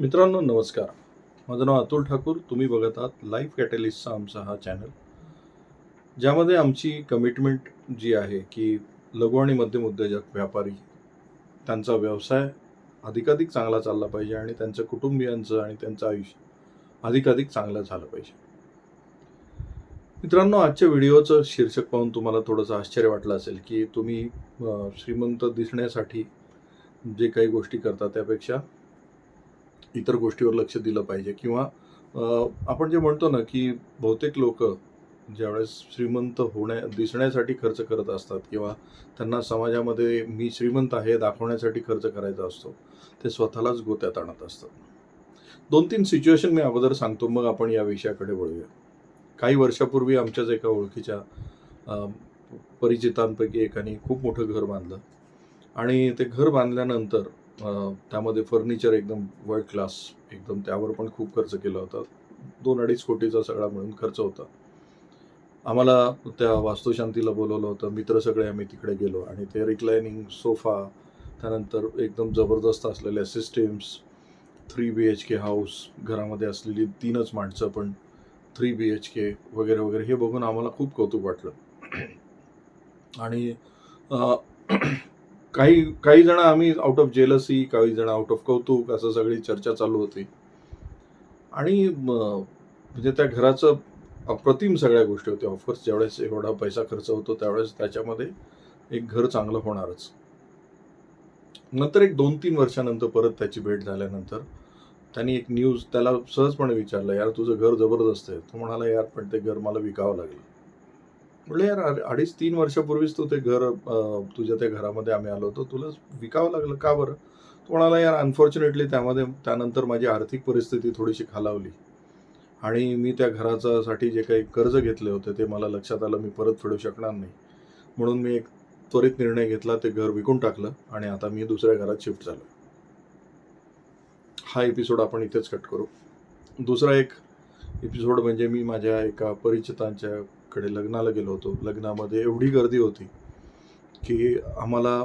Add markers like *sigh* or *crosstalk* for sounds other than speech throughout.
मित्रांनो नमस्कार. माझं नाव अतुल ठाकूर. तुम्ही बघत आहात लाईफ कॅटलिस्टचा आमचा हा चॅनल ज्यामध्ये आमची कमिटमेंट जी आहे की लघु आणि मध्यम उद्योजक व्यापारी त्यांचा व्यवसाय अधिकाधिक चांगला चालला पाहिजे आणि त्यांच्या कुटुंबियांचं आणि त्यांचं आयुष्य अधिकाधिक चांगलं झालं पाहिजे. मित्रांनो आजच्या व्हिडिओचं शीर्षक पाहून तुम्हाला थोडंसं आश्चर्य वाटलं असेल की तुम्ही श्रीमंत दिसण्यासाठी जे काही गोष्टी करता त्यापेक्षा इतर गोष्टीवर लक्ष दिलं पाहिजे. किंवा आपण जे म्हणतो ना की बहुतेक लोक ज्यावेळेस श्रीमंत होण्या दिसण्यासाठी खर्च करत असतात किंवा त्यांना समाजामध्ये मी श्रीमंत आहे दाखवण्यासाठी खर्च करायचा असतो ते स्वतःलाच गोत्यात आणत असतात. दोन तीन सिच्युएशन मी अगोदर सांगतो मग आपण या विषयाकडे वळूया. काही वर्षापूर्वी आमच्याच एका ओळखीच्या परिचितांपैकी एकाने खूप मोठं घर बांधलं. आणि ते घर बांधल्यानंतर त्यामध्ये फर्निचर एकदम वर्ल्ड क्लास एकदम त्यावर पण खूप खर्च केला होता. दोन अडीच कोटीचा सगळा मिळून खर्च होता. आम्हाला त्या वास्तुशांतीला बोलवलं होतं मित्र सगळे आम्ही तिकडे गेलो आणि ते रिक्लायनिंग सोफा त्यानंतर एकदम जबरदस्त असलेल्या systems three B H K house घरामध्ये असलेली तीनच माणसं पण थ्री बी एच के वगैरे वगैरे हे बघून आम्हाला खूप कौतुक वाटलं. आणि काही काही जण आम्ही आउट ऑफ जेलसी काही जण आउट ऑफ कौतुक असं सगळी चर्चा चालू होती. आणि म्हणजे त्या घराचं अप्रतिम सगळ्या गोष्टी होत्या. ऑफकोर्स ज्यावेळेस एवढा पैसा खर्च होतो त्यावेळेस त्याच्यामध्ये एक घर चांगलं होणारच. नंतर एक दोन तीन वर्षानंतर परत त्याची भेट झाल्यानंतर त्यांनी एक न्यूज त्याला सहजपणे विचारलं यार तुझं घर जबरदस्त आहे. तो म्हणाला यार पण ते घर मला विकावं लागलं. म्हटलं यार अडीच तीन वर्षापूर्वीच तू ते घर तुझ्या त्या घरामध्ये आम्ही आलो होतो. तुला विकावं लागलं का बरं? तो म्हणाला यार अनफॉर्च्युनेटली त्यामध्ये त्यानंतर माझी आर्थिक परिस्थिती थोडीशी खालावली. आणि मी त्या घराच्यासाठी जे काही कर्ज घेतले होते ते मला लक्षात आलं मी परत फेडू शकणार नाही. म्हणून मी एक त्वरित निर्णय घेतला ते घर विकून टाकलं आणि आता मी दुसऱ्या घरात शिफ्ट झालो. हा एपिसोड आपण इथेच कट करू. दुसरा एक एपिसोड म्हणजे मी माझ्या एका परिचितांच्या कडे लग्नाला गेलो होतो. लग्नामध्ये एवढी गर्दी होती की आम्हाला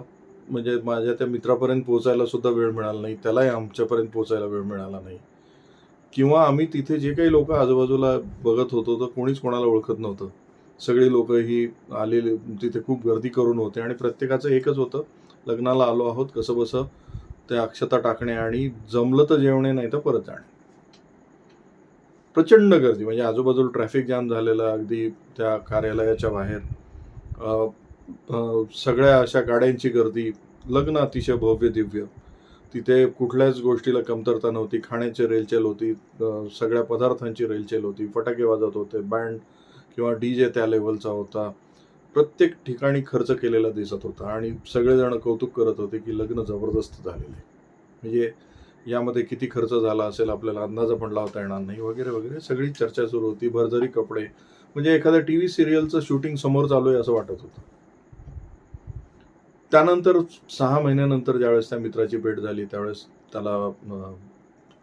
म्हणजे माझ्या त्या मित्रापर्यंत पोहोचायला सुद्धा वेळ मिळाला नाही. त्यालाही आमच्यापर्यंत पोहोचायला वेळ मिळाला नाही. किंवा आम्ही तिथे जे काही लोक आजूबाजूला बघत होतो तर कोणीच कोणाला ओळखत नव्हतं. सगळी लोक ही आलेले तिथे खूप गर्दी करून होते आणि प्रत्येकाचं एकच होतं लग्नाला आलो आहोत कसं बसं त्या अक्षता टाकणे आणि जमलं तर जेवणे नाही तर परत जाणे. प्रचंड गर्दी. म्हणजे आजूबाजूला ट्रॅफिक जाम झालेला अगदी त्या कार्यालयाच्या बाहेर. सगळ्या अशा गाड्यांची गर्दी. लग्न अतिशय भव्य दिव्य. तिथे कुठल्याच गोष्टीला कमतरता नव्हती. खाण्याची रेलचेल होती. सगळ्या पदार्थांची रेलचेल होती. फटाके वाजत होते. बँड किंवा डी जे त्या लेवलचा होता. प्रत्येक ठिकाणी खर्च केलेला दिसत होता. आणि सगळेजण कौतुक करत होते की लग्न जबरदस्त झालेलं आहे. म्हणजे यामध्ये किती खर्च झाला असेल आपल्याला अंदाजा पण लावता येणार नाही वगैरे वगैरे. सगळी चर्चा सुरू होती भरजरी कपडे. म्हणजे एखाद्या टी व्ही सिरियलचं शूटिंग समोर चालू आहे असं वाटत होतं. त्यानंतर सहा महिन्यानंतर ज्यावेळेस त्या मित्राची भेट झाली त्यावेळेस त्याला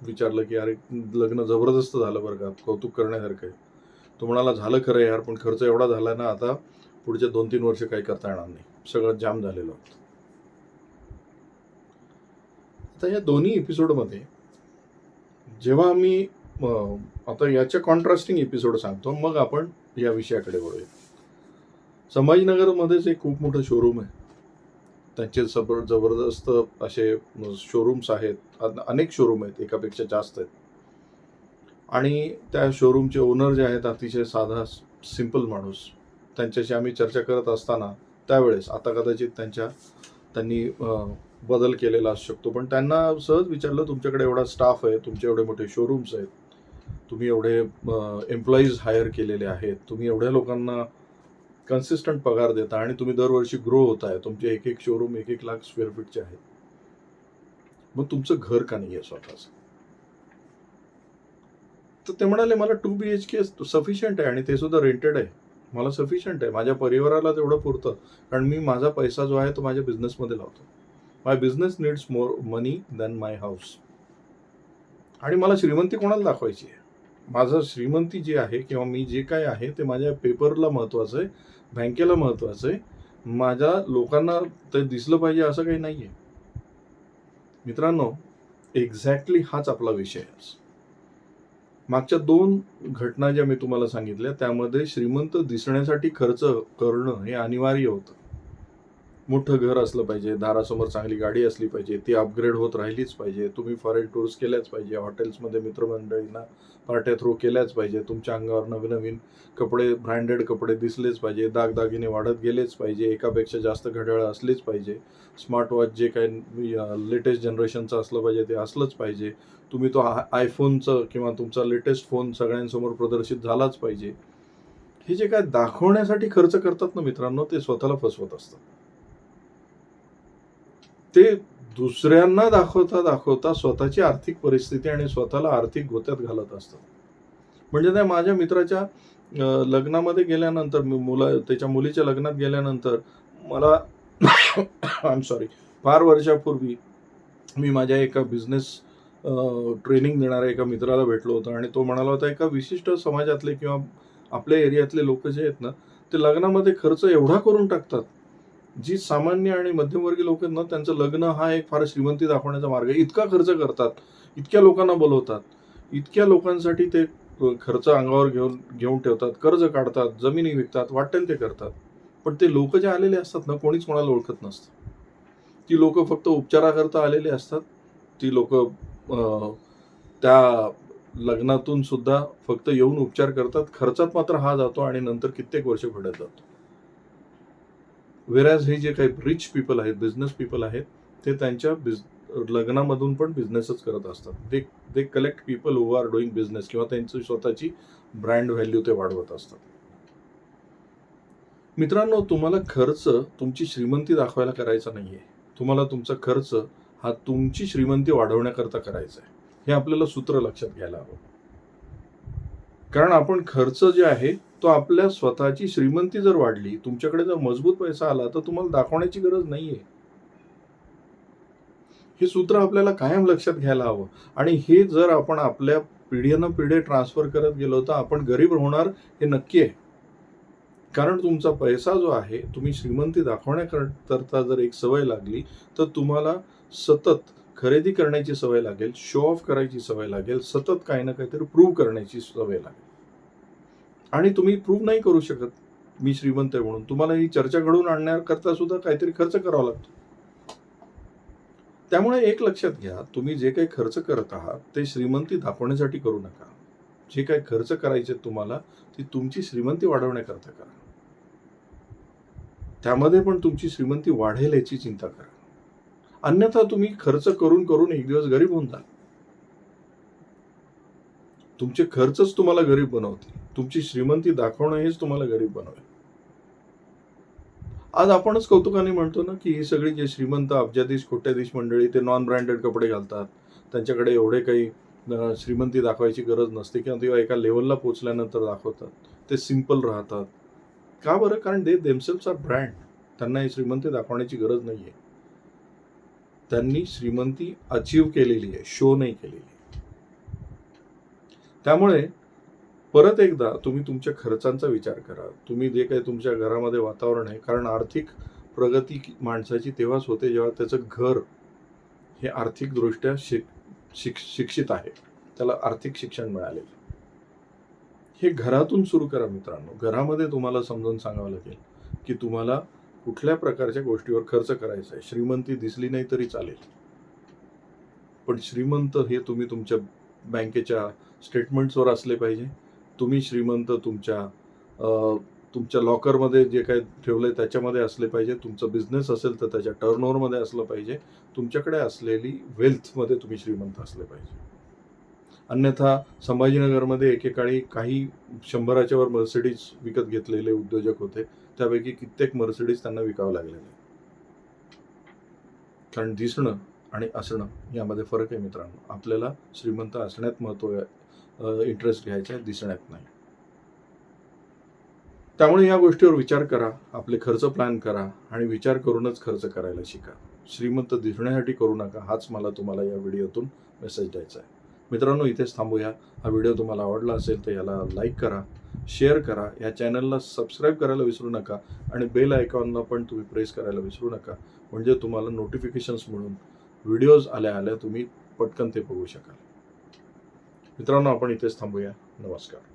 विचारलं की अरे लग्न जबरदस्त झालं बरं का कौतुक करण्यासारखं आहे. तो म्हणाला झालं खरं यार पण खर्च एवढा झाला ना आता पुढचे दोन तीन वर्ष काही करता येणार नाही. सगळं जाम झालेलं होतं. आता या दोन्ही एपिसोडमध्ये जेव्हा आम्ही आता याच्या कॉन्ट्रास्टिंग एपिसोड सांगतो मग आपण या विषयाकडे वळूया. संभाजीनगरमध्येच एक खूप मोठं शोरूम आहे. त्यांचे जबर जबरदस्त असे शोरूम्स आहेत. अनेक शोरूम आहेत एकापेक्षा जास्त आहेत. आणि त्या शोरूमचे ओनर जे आहेत अतिशय साधा सिंपल माणूस. त्यांच्याशी आम्ही चर्चा करत असताना त्यावेळेस आता कदाचित त्यांच्या त्यांनी बदल केलेला असू शकतो. पण त्यांना सहज विचारलं तुमच्याकडे एवढा स्टाफ आहे तुमचे एवढे मोठे शोरूम्स आहेत तुम्ही एवढे एम्प्लॉईज हायर केलेले आहेत तुम्ही एवढ्या लोकांना कन्सिस्टंट पगार देता आणि तुम्ही दरवर्षी ग्रो होत आहे तुमचे एक एक शोरूम एक एक लाख स्क्वेअर फीटचे आहेत. मग तुमचं घर का नाही आहे स्वतःच? तर ते म्हणाले मला two B H K sufficient आहे आणि ते सुद्धा रेंटेड आहे. मला सफिशियंट आहे. माझ्या परिवाराला तेवढं पुरतं कारण मी माझा पैसा जो आहे तो माझ्या बिझनेसमध्ये लावतो. My business needs more money than my house आणि मला श्रीमंती कोणाला दाखवायची आहे? माझं श्रीमंती जी आहे किंवा मी जे काय आहे ते माझ्या पेपरला महत्त्वाचं आहे बँकेला महत्त्वाचं आहे. माझ्या लोकांना ते दिसलं पाहिजे असं काही नाही आहे मित्रांनो एक्झॅक्टली हाच आपला विषय आहे मागच्या दोन घटना ज्या मी तुम्हाला सांगितल्या त्यामध्ये श्रीमंत दिसण्यासाठी खर्च करणं हे अनिवार्य होतं. मोठं घर असलं पाहिजे दारासमोर चांगली गाडी असली पाहिजे ती अपग्रेड होत राहिलीच पाहिजे. तुम्ही फॉरेन टूर्स केल्याच पाहिजे हॉटेल्समध्ये मित्रमंडळींना पार्ट्या थ्रो केल्याच पाहिजे तुमच्या अंगावर नवीन नवीन कपडे ब्रँडेड कपडे दिसलेच पाहिजे दागदागिने वाढत गेलेच पाहिजे एकापेक्षा जास्त घड्याळं असलीच पाहिजे स्मार्ट वॉच जे काही लेटेस्ट जनरेशनचं असलं पाहिजे ते असलंच पाहिजे. तुम्ही तो आ- आयफोनचं किंवा तुमचा लेटेस्ट फोन सगळ्यांसमोर प्रदर्शित झालाच पाहिजे. हे जे काय दाखवण्यासाठी खर्च करतात ना मित्रांनो ते स्वतःला फसवत असतात. ते दुसऱ्यांना दाखवता दाखवता स्वतःची आर्थिक परिस्थिती आणि स्वतःला आर्थिक गोत्यात घालत असतात. म्हणजे त्या माझ्या मित्राच्या लग्नामध्ये गेल्यानंतर मी मुला त्याच्या मुलीच्या लग्नात गेल्यानंतर मला *coughs* आय सॉरी फार वर्षापूर्वी मी माझ्या एका बिझनेस ट्रेनिंग देणाऱ्या एका मित्राला भेटलो होतो आणि तो म्हणाला होता एका विशिष्ट समाजातले किंवा आपल्या एरियातले लोक जे आहेत ना ते लग्नामध्ये खर्च एवढा करून टाकतात जी सामान्य आणि मध्यमवर्गीय लोक आहेत ना त्यांचं लग्न हा एक फार श्रीमंती दाखवण्याचा मार्ग आहे. इतका खर्च करतात इतक्या लोकांना बोलवतात इतक्या लोकांसाठी ते खर्च अंगावर घेऊन घेऊन ठेवतात कर्ज काढतात जमिनी विकतात वाटेल ते करतात. पण ते लोक जे आलेले असतात ना कोणीच कोणाला ओळखत नसतं. ती लोक फक्त उपचाराकरता आलेले असतात. ती लोक त्या लग्नातून सुद्धा फक्त येऊन उपचार करतात. खर्चात मात्र हा जातो आणि नंतर कित्येक वर्ष घडत जातो. वेरॅज हे जे काही रिच पीपल आहेत बिझनेस पीपल आहेत ते त्यांच्या बिझ लग्नामधून पण बिझनेसच करत असतात. ते they collect people who are doing business किंवा त्यांची स्वतःची ब्रँड व्हॅल्यू ते वाढवत असतात. मित्रांनो तुम्हाला खर्च तुमची श्रीमंती दाखवायला करायचा नाही आहे तुम्हाला तुमचा खर्च हा तुमची श्रीमंती वाढवण्याकरता करायचा आहे हे आपल्याला सूत्र लक्षात घ्यायला हवं. कारण आपण खर्च जे आहे तो आपल्या स्वतःची श्रीमंती जर वाढली तुमच्याकडे जर मजबूत पैसा आला तर तुम्हाला दाखवण्याची गरज नाहीये. हे सूत्र आपल्याला कायम लक्षात घ्यायला हवं. आणि हे जर आपण आपल्या पिढीनं पिढे ट्रान्सफर करत गेलो तर आपण गरीब होणार हे नक्की आहे. कारण तुमचा पैसा जो आहे तुम्ही श्रीमंती दाखवण्याकरता जर एक सवय लागली तर तुम्हाला सतत खरेदी करण्याची सवय लागेल शो ऑफ करायची सवय लागेल सतत काही ना काहीतरी प्रूव्ह करण्याची सवय लागेल. आणि तुम्ही प्रूव्ह नाही करू शकत. मी श्रीमंत आहे म्हणून. तुम्हाला ही चर्चा घडवून आणण्याकरता सुद्धा काहीतरी खर्च करावा लागतो. त्यामुळे एक लक्षात घ्या तुम्ही जे काही खर्च करत आहात ते श्रीमंती दाखवण्यासाठी करू नका. जे काही खर्च करायचे तुम्हाला ती तुमची श्रीमंती वाढवण्याकरता करा. त्यामध्ये पण तुमची श्रीमंती वाढेल याची चिंता करा. अन्यथा तुम्ही खर्च करून करून एक दिवस गरीब होऊन जाल. तुमचे खर्चच तुम्हाला गरीब बनवतील. तुमची श्रीमंती दाखवणं हेच तुम्हाला गरीब बनवेल. आज आपणच कौतुकाने म्हणतो ना की ही सगळी जे श्रीमंत अब्जाधीश कोट्याधीश मंडळी ते नॉन ब्रँडेड कपडे घालतात. त्यांच्याकडे एवढे काही श्रीमंती दाखवायची गरज नसते किंवा तेव्हा एका लेवलला पोचल्यानंतर दाखवतात. ते सिंपल राहतात. का बरं? कारण दे देमसेल्स आर ब्रँड त्यांना ही श्रीमंती दाखवण्याची गरज नाही आहे त्यांनी श्रीमंती अचीव केलेली आहे शो नाही केलेली त्यामुळे परत एकदा तुम्ही तुमच्या खर्चांचा विचार करा. तुम्ही जे काही तुमच्या घरामध्ये वातावरण आहे कारण आर्थिक प्रगती माणसाची तेव्हाच होते जेव्हा त्याचं घर हे आर्थिकदृष्ट्या शिक शिक शिक्षित आहे. त्याला आर्थिक शिक्षण मिळाले. हे घरातून सुरू करा मित्रांनो. घरामध्ये तुम्हाला समजून सांगावं लागेल की तुम्हाला कुठल्या प्रकारच्या गोष्टीवर खर्च करायचा आहे. श्रीमंती दिसली नाही तरी चालेल. पण श्रीमंत हे तुम्ही तुमच्या बँकेच्या स्टेटमेंट्सवर असले पाहिजे. तुम्ही श्रीमंत तुमच्या तुमच्या लॉकरमध्ये जे काही ठेवलंय त्याच्यामध्ये असले पाहिजे. तुमचं बिझनेस असेल तर त्याच्या टर्नओव्हरमध्ये असलं पाहिजे. तुमच्याकडे असलेली वेल्थमध्ये तुम्ही श्रीमंत असले पाहिजे. अन्यथा संभाजीनगरमध्ये एकेकाळी काही शंभराच्या वर मर्सिडीज विकत घेतलेले उद्योजक होते. त्यापैकी कित्येक मर्सिडीज त्यांना विकावं लागलेले कारण दिसणं आणि असणं यामध्ये फरक आहे मित्रांनो. आपल्याला श्रीमंत असण्यात महत्त्व इंटरेस्ट घ्यायचा आहे दिसण्यात नाही. त्यामुळे या गोष्टीवर विचार करा आपले खर्च प्लॅन करा आणि विचार करूनच खर्च करायला शिका. श्रीमंत दिसण्यासाठी करू नका हाच मला तुम्हाला या व्हिडिओतून मेसेज द्यायचा आहे. मित्रांनो इथेच थांबूया. हा व्हिडिओ तुम्हाला आवडला असेल तर याला लाईक करा शेअर करा या चॅनलला सबस्क्राईब करायला विसरू नका आणि बेल आयकॉनला पण तुम्ही प्रेस करायला विसरू नका. म्हणजे तुम्हाला नोटिफिकेशन्स म्हणून व्हिडिओज आल्या आल्या तुम्ही पटकन ते बघू शकाल. मित्रांनो आपण इथेच थांबूया. नमस्कार.